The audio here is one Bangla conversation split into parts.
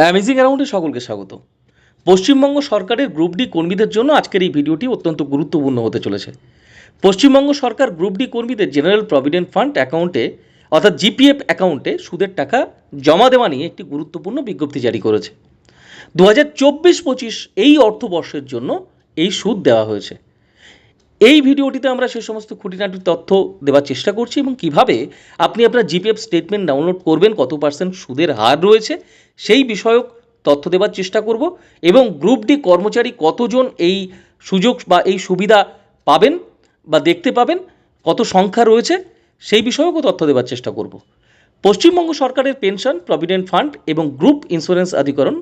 অ্যামেজিং অ্যারাউন্ডে সকলকে স্বাগত। পশ্চিমবঙ্গ সরকারের গ্রুপ ডি কর্মীদের জন্য আজকের এই ভিডিওটি অত্যন্ত গুরুত্বপূর্ণ হতে চলেছে। পশ্চিমবঙ্গ সরকার গ্রুপ ডি কর্মীদের জেনারেল প্রভিডেন্ট ফান্ড অ্যাকাউন্টে অর্থাৎ জিপিএফ অ্যাকাউন্টে সুদের টাকা জমা দেওয়া নিয়ে একটি গুরুত্বপূর্ণ বিজ্ঞপ্তি জারি করেছে। দু হাজার চব্বিশ পঁচিশ এই অর্থবর্ষের জন্য এই সুদ দেওয়া হয়েছে। এই ভিডিওটিতে আমরা সে সমস্ত খুঁটিনাটির তথ্য দেওয়ার চেষ্টা করছি এবং কীভাবে আপনি আপনার জিপিএফ স্টেটমেন্ট ডাউনলোড করবেন, কত পার্সেন্ট সুদের হার রয়েছে, সেই বিষয়ক তথ্য দেওয়ার চেষ্টা করব এবং গ্রুপ ডি কর্মচারী কতজন এই সুযোগ বা এই সুবিধা পাবেন বা দেখতে পাবেন, কত সংখ্যা রয়েছে, সেই বিষয়েও তথ্য দেওয়ার চেষ্টা করব। পশ্চিমবঙ্গ সরকারের পেনশন প্রভিডেন্ট ফান্ড এবং গ্রুপ ইন্স্যুরেন্স আধিকরণ,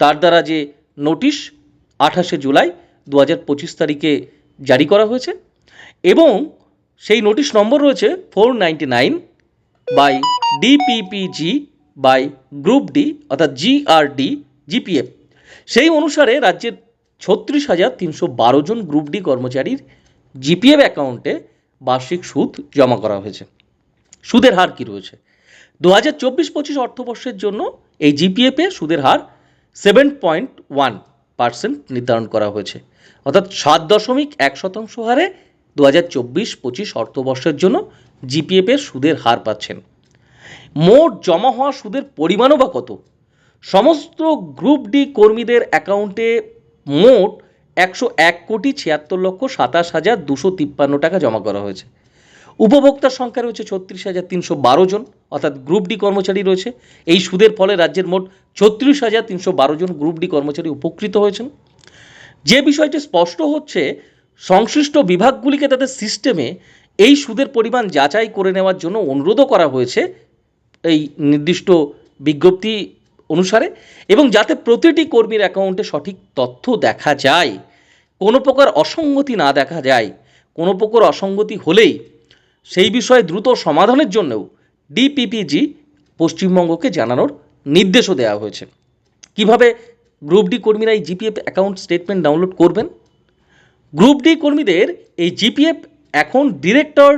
তার দ্বারা যে নোটিশ আঠাশে জুলাই দু হাজার পঁচিশ তারিখে জারি করা হয়েছে এবং সেই নোটিশ নম্বর রয়েছে four ninety nine by DPPG by group D অর্থাৎ জিআরডি জিপিএফ। সেই অনুসারে রাজ্যের ছত্রিশ হাজার তিনশো বারো জন গ্রুপ ডি কর্মচারীর জিপিএফ অ্যাকাউন্টে বার্ষিক সুদ জমা করা হয়েছে। সুদের হার কী রয়েছে? দু হাজার চব্বিশ পঁচিশ অর্থবর্ষের জন্য এই জিপিএফে সুদের হার সেভেন পয়েন্ট ওয়ান পার্সেন্ট নির্ধারণ করা হয়েছে। অর্থাৎ সাত দশমিক এক শতাংশ হারে দু হাজার চব্বিশ পঁচিশ অর্থবর্ষের জন্য জিপিএফের সুদের হার পাচ্ছেন। মোট জমা হওয়া সুদের পরিমাণও বা কত? সমস্ত গ্রুপ ডি কর্মীদের অ্যাকাউন্টে মোট একশো এক কোটি ছিয়াত্তর লক্ষ সাতাশ হাজার দুশো তিপ্পান্ন টাকা জমা করা হয়েছে। উপভোক্তার সংখ্যা রয়েছে ছত্রিশ হাজার তিনশো বারো জন, অর্থাৎ গ্রুপ ডি কর্মচারী রয়েছে। এই সুদের ফলে রাজ্যের মোট ছত্রিশ হাজার তিনশো বারো জন গ্রুপ ডি কর্মচারী উপকৃত হয়েছেন। যে বিষয়টি স্পষ্ট হচ্ছে, সংশ্লিষ্ট বিভাগগুলিকে তাদের সিস্টেমে এই সুদের পরিমাণ যাচাই করে নেওয়ার জন্য অনুরোধও করা হয়েছে এই নির্দিষ্ট বিজ্ঞপ্তি অনুসারে, এবং যাতে প্রতিটি কর্মীর অ্যাকাউন্টে সঠিক তথ্য দেখা যায়। কোনো প্রকার অসঙ্গতি না দেখা যায়। কোনো প্রকার অসঙ্গতি হলেই সেই বিষয়ে দ্রুত সমাধানের জন্যও ডিপিপিজি পশ্চিমবঙ্গকে জানানোর নির্দেশও দেওয়া হয়েছে। কীভাবে গ্রুপ ডি কর্মীরা এই জিপিএফ অ্যাকাউন্ট স্টেটমেন্ট ডাউনলোড করবেন? গ্রুপ ডি কর্মীদের এই জিপিএফ এখন ডিরেক্টর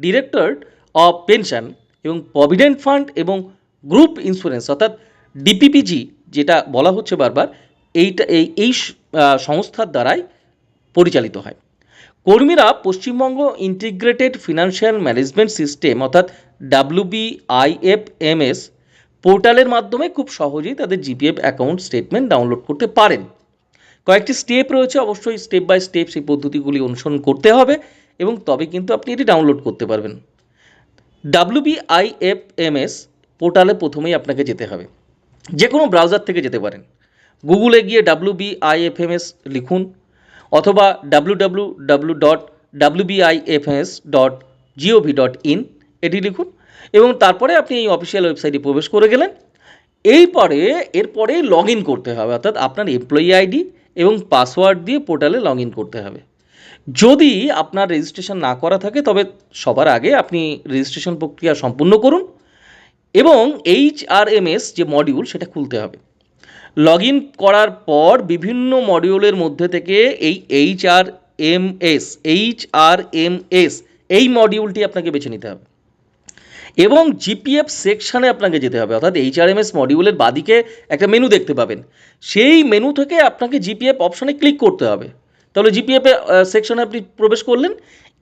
ডিরেক্টর অফ পেনশন এবং প্রভিডেন্ট ফান্ড এবং গ্রুপ ইন্স্যুরেন্স অর্থাৎ ডিপিপিজি যেটা বলা হচ্ছে বারবার, এইটা, এই এই সংস্থার দ্বারাই পরিচালিত হয়। কর্মীরা Paschimbanga integrated financial management system অর্থাৎ ডাব্লিউবিআইএফএমএস পোর্টালের মাধ্যমে খুব সহজেই তাদের জিপিএফ অ্যাকাউন্ট স্টেটমেন্ট ডাউনলোড করতে পারেন। কয়েকটি স্টেপ রয়েছে, অবশ্যই স্টেপ বাই স্টেপ সেই পদ্ধতিগুলি অনুসরণ করতে হবে এবং তবে কিন্তু আপনি এটি ডাউনলোড করতে পারবেন। ডাব্লিউবিআইএফএমএস পোর্টালে প্রথমেই আপনাকে যেতে হবে। যে কোনো ব্রাউজার থেকে যেতে পারেন। গুগলে গিয়ে ডাব্লিউবিআইএফএমএস লিখুন। অথবা W dot GOV dot in এটি লিখুন এবং তারপরে আপনি এই অফিসিয়াল ওয়েবসাইটে প্রবেশ করে গেলেন। এরপরে এরপরে লগ ইন করতে হবে, অর্থাৎ আপনার এমপ্লয়ি আইডি এবং পাসওয়ার্ড দিয়ে পোর্টালে লগ ইন করতে হবে। যদি আপনার রেজিস্ট্রেশন না করা থাকে, তবে সবার আগে আপনি রেজিস্ট্রেশন প্রক্রিয়া সম্পূর্ণ করুন এবং এইচ আর এম এস যে মডিউল সেটা খুলতে হবে। লগ ইন করার পর বিভিন্ন মডিউলের মধ্যে থেকে এই H R M S H R M S এই মডিউলটি আপনাকে বেছে নিতে হবে। এবং জিপিএফ সেকশানে আপনাকে যেতে হবে। অর্থাৎ এইচআরএমএস মডিউলের বাদিকে একটা মেনু দেখতে পাবেন। সেই মেনু থেকে আপনাকে জিপিএফ অপশানে ক্লিক করতে হবে। তাহলে জিপিএফ সেকশনে আপনি প্রবেশ করলেন।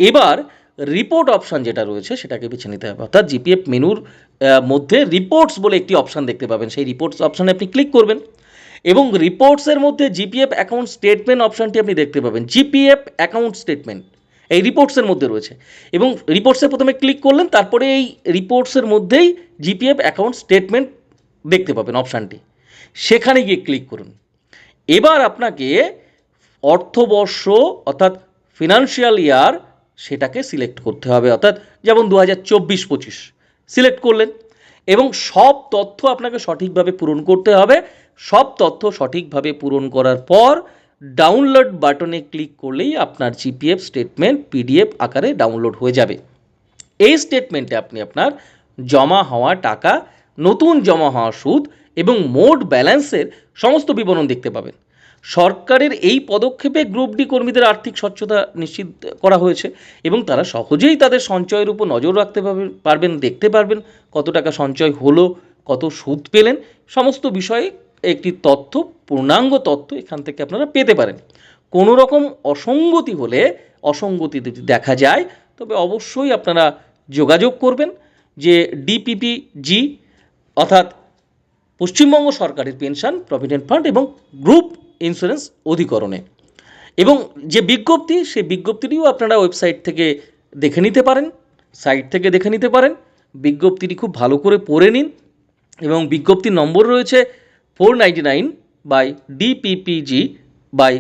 এবার রিপোর্ট অপশান যেটা রয়েছে সেটাকে বেছে নিতে হবে। অর্থাৎ জিপিএফ মেনুর মধ্যে রিপোর্টস বলে একটি অপশান দেখতে পাবেন। সেই রিপোর্টস অপশানে আপনি ক্লিক করবেন। এবং রিপোর্টসের মধ্যে জিপিএফ অ্যাকাউন্ট স্টেটমেন্ট অপশানটি আপনি দেখতে পাবেন। জিপিএফ অ্যাকাউন্ট স্টেটমেন্ট এই রিপোর্টসের মধ্যে রয়েছে। এবং রিপোর্টসে প্রথমে ক্লিক করলেন, তারপরে এই রিপোর্টসের মধ্যেই জিপিএফ অ্যাকাউন্ট স্টেটমেন্ট দেখতে পাবেন অপশানটি সেখানে গিয়ে ক্লিক করুন। এবার আপনাকে অর্থবর্ষ অর্থাৎ ফিনান্সিয়াল ইয়ার সেটাকে সিলেক্ট করতে হবে। অর্থাৎ যেমন দু হাজার চব্বিশ পঁচিশ সিলেক্ট করলেন। এবং সব তথ্য আপনাকে সঠিকভাবে পূরণ করতে হবে। সব তথ্য সঠিকভাবে পূরণ করার পর ডাউনলোড বাটনে ক্লিক করলেই আপনার জিপিএফ স্টেটমেন্ট পিডিএফ আকারে ডাউনলোড হয়ে যাবে। এই স্টেটমেন্টে আপনি আপনার জমা হওয়া টাকা, নতুন জমা হওয়া সুদ এবং মোট ব্যালেন্সের সমস্ত বিবরণ দেখতে পাবেন। সরকারের এই পদক্ষেপে গ্রুপ ডি কর্মীদের আর্থিক স্বচ্ছতা নিশ্চিত করা হয়েছে এবং তারা সহজেই তাদের সঞ্চয়ের উপর নজর রাখতে পারবেন, দেখতে পারবেন কত টাকা সঞ্চয় হলো, কত সুদ পেলেন, সমস্ত বিষয়ে একটি তথ্য, পূর্ণাঙ্গ তথ্য এখান থেকে আপনারা পেতে পারেন। কোনো রকম অসঙ্গতি হলে অসঙ্গতি যদি দেখা যায়, তবে অবশ্যই আপনারা যোগাযোগ করবেন যে ডিপিপিজি অর্থাৎ পশ্চিমবঙ্গ সরকারের পেনশন, প্রভিডেন্ট ফান্ড এবং গ্রুপ ইন্স্যুরেন্স অধিকরণে। এবং যে বিজ্ঞপ্তি, সেই বিজ্ঞপ্তিটিও আপনারা ওয়েবসাইট থেকে দেখে নিতে পারেন, সাইট থেকে দেখে নিতে পারেন। বিজ্ঞপ্তিটি খুব ভালো করে পড়ে নিন এবং বিজ্ঞপ্তির নম্বর রয়েছে four ninety nine by DPPG by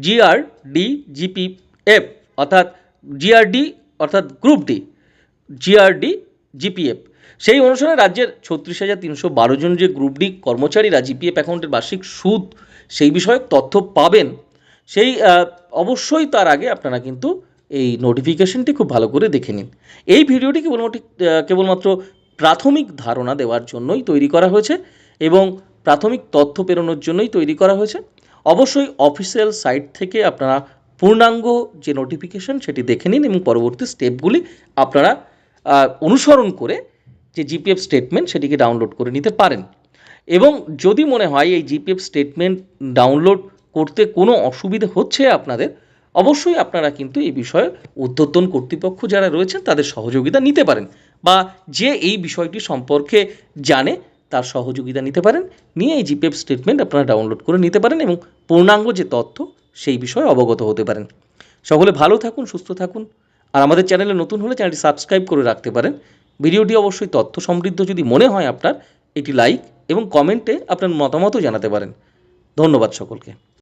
GRD GPF অর্থাৎ জিআরডি অর্থাৎ গ্রুপ ডি জিআরডি জিপিএফ সেই অনুসারে রাজ্যের ছত্রিশ হাজার তিনশো বারো জন যে গ্রুপ ডি কর্মচারীরা জিপিএফ অ্যাকাউন্টের বার্ষিক সুদ সেই বিষয়ক তথ্য পাবেন, সেই অবশ্যই তার আগে আপনারা কিন্তু এই নোটিফিকেশনটি খুব ভালো করে দেখে নিন। এই ভিডিওটি কেবলমাত্র কেবলমাত্র প্রাথমিক ধারণা দেওয়ার জন্যই তৈরি করা হয়েছে এবং প্রাথমিক তথ্য পেরোনোর জন্যই তৈরি করা হয়েছে। অবশ্যই অফিসিয়াল সাইট থেকে আপনারা পূর্ণাঙ্গ যে নোটিফিকেশন সেটি দেখে নিন এবং পরবর্তী স্টেপগুলি আপনারা অনুসরণ করে যে জিপিএফ স্টেটমেন্ট সেটিকে ডাউনলোড করে নিতে পারেন। এবং যদি মনে হয় এই জিপিএফ স্টেটমেন্ট ডাউনলোড করতে কোনো অসুবিধে হচ্ছে আপনাদের, অবশ্যই আপনারা কিন্তু এই বিষয়ে উদ্যোতন কর্তৃপক্ষ যারা রয়েছেন তাদের সহযোগিতা নিতে পারেন বা যে এই বিষয়টি সম্পর্কে জানে তার সহযোগিতা নিতে পারেন। নিয়ে এই জিপিএফ স্টেটমেন্ট আপনারা ডাউনলোড করে নিতে পারেন এবং পূর্ণাঙ্গ যে তথ্য, সেই বিষয়ে অবগত হতে পারেন। সকলে ভালো থাকুন, সুস্থ থাকুন। আর আমাদের চ্যানেলে নতুন হলে চ্যানেলটি সাবস্ক্রাইব করে রাখতে পারেন। ভিডিওটি অবশ্যই তথ্য সমৃদ্ধ যদি মনে হয় আপনার, এটি লাইক এবং কমেন্টে আপনার মতামতও জানাতে পারেন। ধন্যবাদ সকলকে।